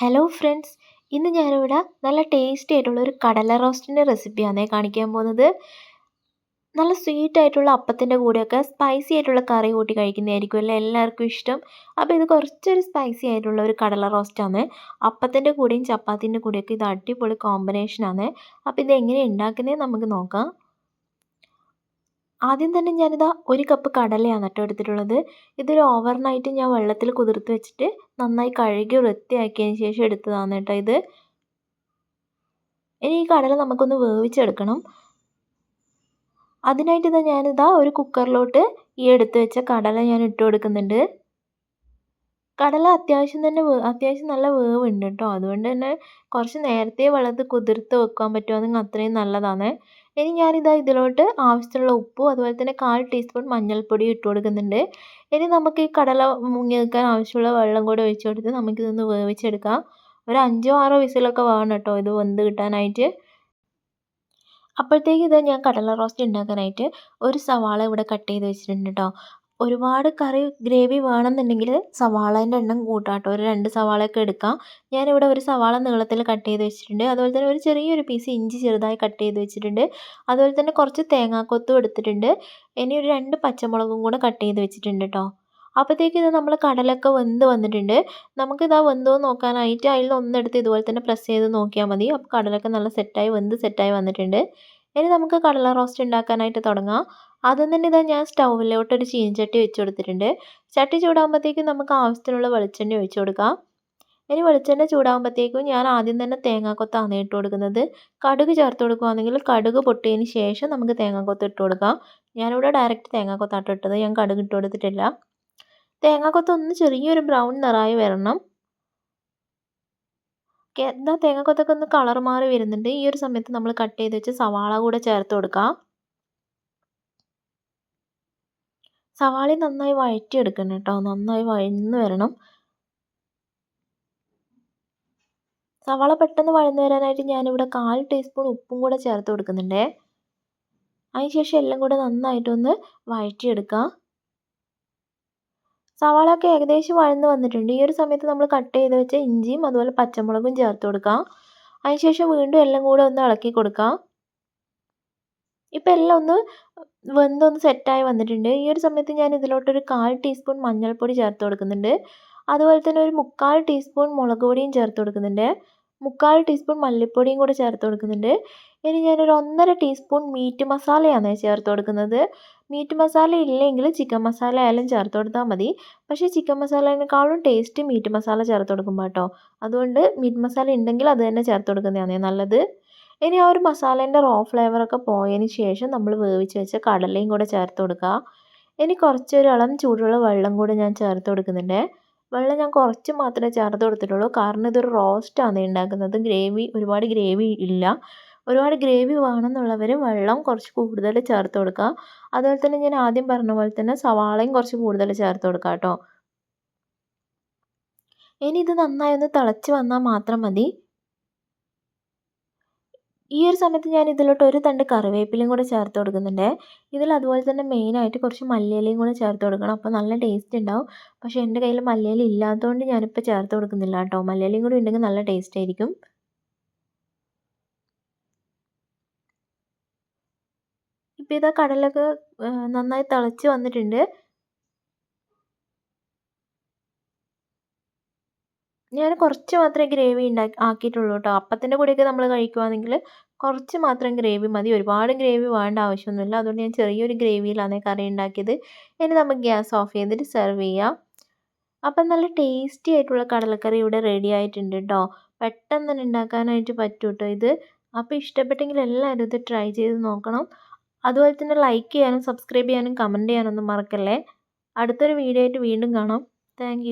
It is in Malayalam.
ഹലോ ഫ്രണ്ട്സ് ഇന്ന് ഞാനിവിടെ നല്ല ടേസ്റ്റി ആയിട്ടുള്ള ഒരു കടല റോസ്റ്റിന്റെ റെസിപ്പിയാണേ കാണിക്കാൻ പോകുന്നത്. നല്ല സ്വീറ്റ് ആയിട്ടുള്ള അപ്പത്തിന്റെ കൂടെയൊക്കെ സ്പൈസി ആയിട്ടുള്ള കറി കൂട്ടി കഴിക്കുന്നതായിരിക്കും അല്ലേ എല്ലാവർക്കും ഇഷ്ടം. അപ്പോൾ ഇത് കുറച്ചൊരു സ്പൈസി ആയിട്ടുള്ള ഒരു കടല റോസ്റ്റാണ് അപ്പത്തിന്റെ കൂടെയും ചപ്പാത്തിന്റെ കൂടെയൊക്കെ ഇത് അടിപൊളി കോമ്പിനേഷനാണ് അപ്പോൾ ഇത് എങ്ങനെ ഉണ്ടാക്കുന്നത് നമുക്ക് നോക്കാം. ആദ്യം തന്നെ ഞാനിതാ ഒരു കപ്പ് കടലയാണ് കേട്ടോ എടുത്തിട്ടുള്ളത്. ഇതൊരു ഓവർനൈറ്റ് ഞാൻ വെള്ളത്തിൽ കുതിർത്ത് വെച്ചിട്ട് നന്നായി കഴുകി വൃത്തിയാക്കിയതിന് ശേഷം എടുത്തതാണ് കേട്ടോ ഇത്. ഇനി ഈ കടല നമുക്കൊന്ന് വേവിച്ചെടുക്കണം. അതിനായിട്ട് ഇതാ ഞാനിതാ ഒരു കുക്കറിലോട്ട് ഈ എടുത്ത് വെച്ച കടല ഞാൻ ഇട്ട് കൊടുക്കുന്നുണ്ട്. കടല അത്യാവശ്യം തന്നെ അത്യാവശ്യം നല്ല വേവുണ്ട് കേട്ടോ. അതുകൊണ്ട് തന്നെ കുറച്ച് നേരത്തെ വെള്ളത്തിൽ കുതിർത്ത് വെക്കാൻ പറ്റുവാണെങ്കിൽ അത്രയും നല്ലതാണ്. ഇനി ഞാനിതാ ഇതിലോട്ട് ആവശ്യത്തിനുള്ള ഉപ്പും അതുപോലെ തന്നെ കാൽ ടീസ്പൂൺ മഞ്ഞൾപ്പൊടി ഇട്ട് കൊടുക്കുന്നുണ്ട്. ഇനി നമുക്ക് ഈ കടല മുങ്ങി നിൽക്കാൻ ആവശ്യമുള്ള വെള്ളം കൂടി ഒഴിച്ച് കൊടുത്ത് നമുക്കിതൊന്ന് വേവിച്ചെടുക്കാം. ഒരു അഞ്ചോ ആറോ വിസിലൊക്കെ വേണം കേട്ടോ ഇത് വെന്ത് കിട്ടാനായിട്ട്. അപ്പോഴത്തേക്ക് ഇത് ഞാൻ കടല റോസ്റ്റ് ഉണ്ടാക്കാനായിട്ട് ഒരു സവാള ഇവിടെ കട്ട് ചെയ്ത് വെച്ചിട്ടുണ്ട് കേട്ടോ. ഒരുപാട് കറി ഗ്രേവി വേണമെന്നുണ്ടെങ്കിൽ സവാളേന്റെ എണ്ണം കൂട്ടാം കേട്ടോ. ഒരു രണ്ട് സവാളയൊക്കെ എടുക്കാം. ഞാനിവിടെ ഒരു സവാള നീളത്തിൽ കട്ട് ചെയ്ത് വെച്ചിട്ടുണ്ട്. അതുപോലെ തന്നെ ഒരു ചെറിയൊരു പീസ് ഇഞ്ചി ചെറുതായി കട്ട് ചെയ്ത് വെച്ചിട്ടുണ്ട്. അതുപോലെ തന്നെ കുറച്ച് തേങ്ങാക്കൊത്തും എടുത്തിട്ടുണ്ട്. ഇനി ഒരു രണ്ട് പച്ചമുളകും കൂടെ കട്ട് ചെയ്ത് വെച്ചിട്ടുണ്ട് കേട്ടോ. അപ്പോഴത്തേക്ക് ഇത് നമ്മൾ കടലൊക്കെ വെന്ത് വന്നിട്ടുണ്ട്. നമുക്കിതാ വെന്തോ നോക്കാനായിട്ട് അതിൽ ഒന്നെടുത്ത് ഇതുപോലെ തന്നെ പ്രസ് ചെയ്ത് നോക്കിയാൽ മതി. അപ്പോൾ കടലൊക്കെ നല്ല സെറ്റായി വെന്ത് സെറ്റായി വന്നിട്ടുണ്ട്. ഇനി നമുക്ക് കടല റോസ്റ്റ് ഉണ്ടാക്കാനായിട്ട് തുടങ്ങാം. ആദ്യം തന്നെ ഇതാ ഞാൻ സ്റ്റൗവിലോട്ട് ഒരു ചീനച്ചട്ടി വെച്ച് കൊടുത്തിട്ടുണ്ട്. ചട്ടി ചൂടാകുമ്പോഴത്തേക്കും നമുക്ക് ആവശ്യത്തിനുള്ള വെളിച്ചെണ്ണ ഒഴിച്ചു കൊടുക്കാം. ഇനി വെളിച്ചെണ്ണ ചൂടാകുമ്പോഴത്തേക്കും ഞാൻ ആദ്യം തന്നെ തേങ്ങാക്കൊത്താണ് ഇട്ട് കൊടുക്കുന്നത്. കടുക് ചേർത്ത് കൊടുക്കുകയാണെങ്കിൽ കടുക് പൊട്ടിയതിന് ശേഷം നമുക്ക് തേങ്ങാക്കൊത്ത് ഇട്ട് കൊടുക്കാം. ഞാനിവിടെ ഡയറക്റ്റ് തേങ്ങാക്കൊത്താട്ട് ഇട്ടത്. ഞാൻ കടുക് ഇട്ട് കൊടുത്തിട്ടില്ല. തേങ്ങാക്കൊത്ത് ഒന്ന് ചെറിയൊരു ബ്രൗൺ നിറായി വരണം. എന്താ തേങ്ങാക്കൊത്തൊക്കെ ഒന്ന് കളർ മാറി വരുന്നുണ്ട്. ഈ ഒരു സമയത്ത് നമ്മൾ കട്ട് ചെയ്ത് വെച്ച് സവാള കൂടെ ചേർത്ത് കൊടുക്കാം. സവാള നന്നായി വഴറ്റിയെടുക്കണം കേട്ടോ. നന്നായി വഴന്ന് വരണം. സവാള പെട്ടെന്ന് വഴന്ന് വരാനായിട്ട് ഞാനിവിടെ കാൽ ടീസ്പൂൺ ഉപ്പും കൂടെ ചേർത്ത് കൊടുക്കുന്നുണ്ടേ. അതിനുശേഷം എല്ലാം കൂടെ നന്നായിട്ടൊന്ന് വഴറ്റിയെടുക്കാം. സവാളയൊക്കെ ഏകദേശം വഴന്ന് വന്നിട്ടുണ്ട്. ഈ ഒരു സമയത്ത് നമ്മൾ കട്ട് ചെയ്ത് വെച്ച ഇഞ്ചിയും അതുപോലെ പച്ചമുളകും ചേർത്ത് കൊടുക്കാം. അതിനുശേഷം വീണ്ടും എല്ലാം കൂടെ ഒന്ന് ഇളക്കി കൊടുക്കാം. ഇപ്പം എല്ലാം ഒന്ന് വെന്തൊന്ന് സെറ്റായി വന്നിട്ടുണ്ട്. ഈ ഒരു സമയത്ത് ഞാൻ ഇതിലോട്ടൊരു കാൽ ടീസ്പൂൺ മഞ്ഞൾപ്പൊടി ചേർത്ത് കൊടുക്കുന്നുണ്ട്. അതുപോലെ തന്നെ ഒരു മുക്കാൽ ടീസ്പൂൺ മുളക് പൊടിയും ചേർത്ത് കൊടുക്കുന്നുണ്ട്. മുക്കാൽ ടീസ്പൂൺ മല്ലിപ്പൊടിയും കൂടെ ചേർത്ത് കൊടുക്കുന്നുണ്ട്. ഇനി ഞാനൊരു ഒന്നര ടീസ്പൂൺ മീറ്റ് മസാലയാണ് ചേർത്ത് കൊടുക്കുന്നത്. മീറ്റ് മസാല ഇല്ലെങ്കിൽ ചിക്കൻ മസാല ആയാലും ചേർത്ത് കൊടുത്താൽ മതി. പക്ഷേ ചിക്കൻ മസാലേനേക്കാളും ടേസ്റ്റ് മീറ്റ് മസാല ചേർത്ത് കൊടുക്കുമ്പോൾ കേട്ടോ അതുകൊണ്ട് മീറ്റ് മസാല ഉണ്ടെങ്കിൽ അത് തന്നെ ചേർത്ത് കൊടുക്കുന്നതാണ് നല്ലത്. ഇനി ആ ഒരു മസാലേന്റെ റോ ഫ്ലേവറൊക്കെ പോയതിന് ശേഷം നമ്മൾ വേവിച്ച് വെച്ച കടലയും കൂടെ ചേർത്ത് കൊടുക്കുക ഇനി കുറച്ചൊരളം ചൂടുള്ള വെള്ളം കൂടെ ഞാൻ ചേർത്ത് കൊടുക്കുന്നുണ്ട്. വെള്ളം ഞാൻ കുറച്ച് മാത്രമേ ചേർത്ത് കൊടുത്തിട്ടുള്ളൂ. കാരണം ഇതൊരു റോസ്റ്റാണ് ഉണ്ടാക്കുന്നത്. ഗ്രേവി ഒരുപാട് ഗ്രേവി ഇല്ല. ഒരുപാട് ഗ്രേവി വേണമെന്നുള്ളവർ വെള്ളം കുറച്ച് കൂടുതൽ ചേർത്ത് കൊടുക്കുക. അതുപോലെ തന്നെ ഞാൻ ആദ്യം പറഞ്ഞ പോലെ തന്നെ സവാളയും കുറച്ച് കൂടുതൽ ചേർത്ത് കൊടുക്കുക കേട്ടോ. ഇനി ഇത് നന്നായി ഒന്ന് തിളച്ച് വന്നാൽ മാത്രം മതി. ഈ ഒരു സമയത്ത് ഞാൻ ഇതിലോട്ട് ഒരു തണ്ട് കറിവേപ്പിലയും കൂടെ ചേർത്ത് കൊടുക്കുന്നുണ്ട്. ഇതിൽ അതുപോലെ തന്നെ മെയിനായിട്ട് കുറച്ച് മല്ലിയിലയും കൂടെ ചേർത്ത് കൊടുക്കണം. അപ്പോൾ നല്ല ടേസ്റ്റ് ഉണ്ടാവും. പക്ഷേ എന്റെ കയ്യിൽ മല്ലിയില ഇല്ലാത്തതുകൊണ്ട് ഞാനിപ്പോൾ ചേർത്ത് കൊടുക്കുന്നില്ല കേട്ടോ. മല്ലിയിലയും കൂടി ഉണ്ടെങ്കിൽ നല്ല ടേസ്റ്റ് ആയിരിക്കും. ഇപ്പോൾ ഇതാ കടലൊക്കെ നന്നായി തിളച്ച് വന്നിട്ടുണ്ട്. ഞാൻ കുറച്ച് മാത്രമേ ഗ്രേവി ഉണ്ടാക്കി ആക്കിയിട്ടുള്ളൂ കേട്ടോ. അപ്പത്തിന്റെ കൂടെയൊക്കെ നമ്മൾ കഴിക്കുവാണെങ്കിൽ കുറച്ച് മാത്രം ഗ്രേവി മതി. ഒരുപാട് ഗ്രേവി വേണ്ട ആവശ്യമൊന്നുമില്ല. അതുകൊണ്ട് ഞാൻ ചെറിയൊരു ഗ്രേവിയിലാണ് കറി ഉണ്ടാക്കിയത്. ഇനി നമുക്ക് ഗ്യാസ് ഓഫ് ചെയ്തിട്ട് സെർവ് ചെയ്യാം. അപ്പം നല്ല ടേസ്റ്റി ആയിട്ടുള്ള കടലക്കറി ഇവിടെ റെഡി ആയിട്ടുണ്ട് കേട്ടോ. പെട്ടെന്ന് തന്നെ ഉണ്ടാക്കാനായിട്ട് പറ്റും കേട്ടോ ഇത്. അപ്പോൾ ഇഷ്ടപ്പെട്ടെങ്കിൽ എല്ലാവരും ഇത് ട്രൈ ചെയ്ത് നോക്കണം. അതുപോലെ തന്നെ ലൈക്ക് ചെയ്യാനും സബ്സ്ക്രൈബ് ചെയ്യാനും കമന്റ് ചെയ്യാനൊന്നും മറക്കല്ലേ. അടുത്തൊരു വീഡിയോ ആയിട്ട് വീണ്ടും കാണാം. താങ്ക്